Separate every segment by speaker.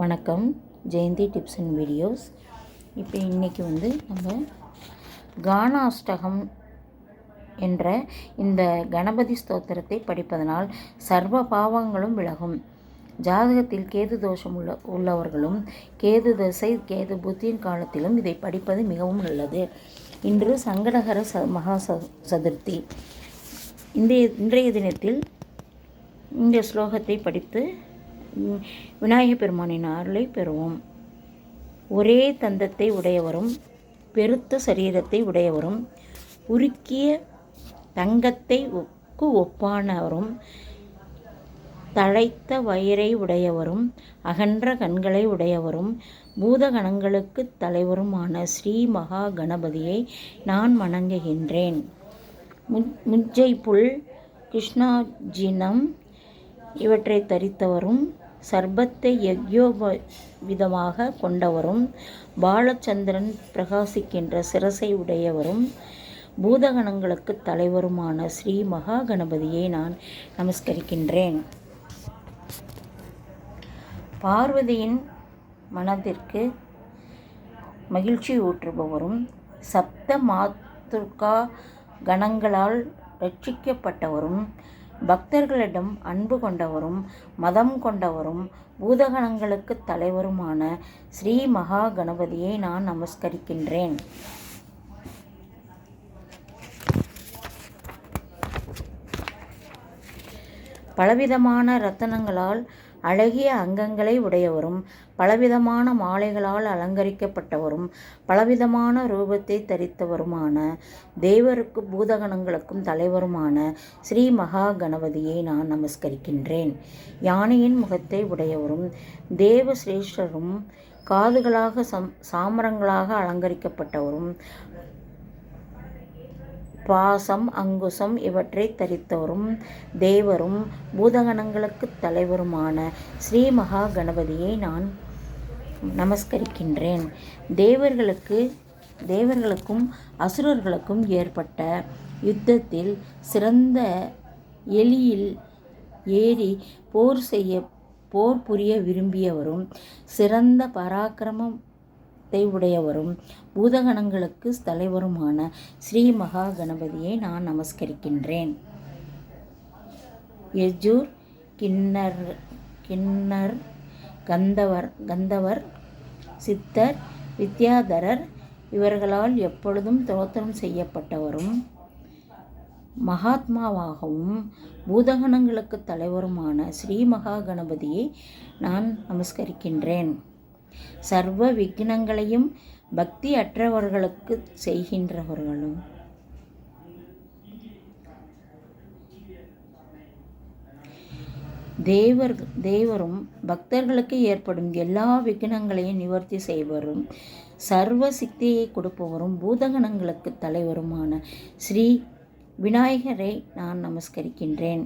Speaker 1: வணக்கம். Jayanthi tips and videos. இப்போ இன்றைக்கி வந்து நம்ம கானாஷ்டகம் என்ற இந்த கணபதி ஸ்தோத்திரத்தை படிப்பதனால் சர்வ பாவங்களும் விலகும். ஜாதகத்தில் கேது தோஷம் உள்ள உள்ளவர்களும் கேது தசை கேது புத்தியின் காலத்திலும் இதை படிப்பது மிகவும் நல்லது. இன்று சங்கடகர ச மகா ச சதுர்த்தி. இன்றைய இன்றைய தினத்தில் இந்த ஸ்லோகத்தை படித்து ம், விநாயகப் பெருமானின் அருளை பெறுவோம். ஒரே தந்தத்தை உடையவரும் பெருத்த சரீரத்தை உடையவரும் உருக்கிய தங்கத்தை ஒக்கு ஒப்பானவரும் தழைத்த வயிறை உடையவரும் அகன்ற கண்களை உடையவரும் பூதகணங்களுக்கு தலைவருமான ஸ்ரீ மகா கணபதியை நான் வணங்குகின்றேன். முஜ்ஜை புல் கிருஷ்ணாஜினம் இவற்றை தரித்தவரும் சர்பத்தை யக்யோப விதமாக கொண்டவரும் பாலச்சந்திரன் பிரகாசிக்கின்ற சிரசை உடையவரும் பூதகணங்களுக்கு தலைவருமான ஸ்ரீ மகா கணபதியை நான் நமஸ்கரிக்கின்றேன். பார்வதியின் மனதிற்கு மகிழ்ச்சி ஊற்றுபவரும் சப்த மாத்துர்கா கணங்களால் ரட்சிக்கப்பட்டவரும் பக்தர்களிடம் அன்பு கொண்டவரும் மதம் கொண்டவரும் பூதகணங்களுக்கு தலைவருமான ஸ்ரீ மகா கணபதியை நான் நமஸ்கரிக்கின்றேன். பலவிதமான ரத்தனங்களால் அழகிய அங்கங்களை உடையவரும் பலவிதமான மாலைகளால் அலங்கரிக்கப்பட்டவரும் பலவிதமான ரூபத்தை தரித்தவருமான தேவருக்கு பூதகணங்களுக்கும் தலைவருமான ஸ்ரீ மகா கணபதியை நான் நமஸ்கரிக்கின்றேன். யானையின் முகத்தை உடையவரும் தேவ சிரேஷ்டரும் காதுகளாக சம் சாமரங்களாக அலங்கரிக்கப்பட்டவரும் பாசம் அங்குசம் இவற்றை தரித்தவரும் தேவரும் பூதகணங்களுக்கு தலைவருமான ஸ்ரீ மகா கணபதியை நான் நமஸ்கரிக்கின்றேன். தேவர்களுக்கு தேவர்களுக்கும் அசுரர்களுக்கும் ஏற்பட்ட யுத்தத்தில் சிறந்த எலியில் ஏறி போர் செய்ய போர் புரிய விரும்பியவரும் சிறந்த பராக்கிரமம் பராக்கிரமத்தை உடையவரும் பூதகணங்களுக்கு தலைவருமான ஸ்ரீ மகா கணபதியை நான் நமஸ்கரிக்கின்றேன். யஜூர் கிண்ணர் கிண்ணர் கந்தவர் கந்தவர் சித்தர் வித்யாதரர் இவர்களால் எப்பொழுதும் தோத்திரம் செய்யப்பட்டவரும் மகாத்மாவாகவும் பூதகணங்களுக்கு தலைவருமான ஸ்ரீ மகா கணபதியை நான் நமஸ்கரிக்கின்றேன். சர்வ விக்னங்களையும் பக்தி அற்றவர்களுக்கு செய்கின்றவர்களும். தேவர் தேவரும் பக்தர்களுக்கு ஏற்படும் எல்லா விக்னங்களையும் நிவர்த்தி செய்வரும் சர்வ சித்தியை கொடுப்பவரும் பூதகணங்களுக்கு தலைவருமான ஸ்ரீ விநாயகரை நான் நமஸ்கரிக்கின்றேன்.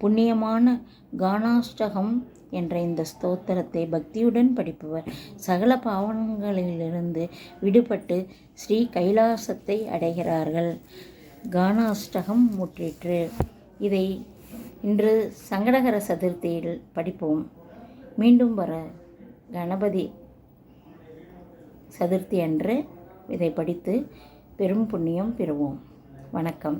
Speaker 1: புண்ணியமான கானாஷ்டகம் என்ற இந்த ஸ்தோத்திரத்தை பக்தியுடன் படிப்பவர். சகல பாவனங்களிலிருந்து விடுபட்டு ஸ்ரீ கைலாசத்தை அடைகிறார்கள். கானாஷ்டகம் முற்றிற்று. இதை இன்று சங்கடகர சதுர்த்தியில் படிப்போம். மீண்டும் வர கணபதி சதுர்த்தி அன்று இதை படித்து பெரும் புண்ணியம் பெறுவோம். வணக்கம்.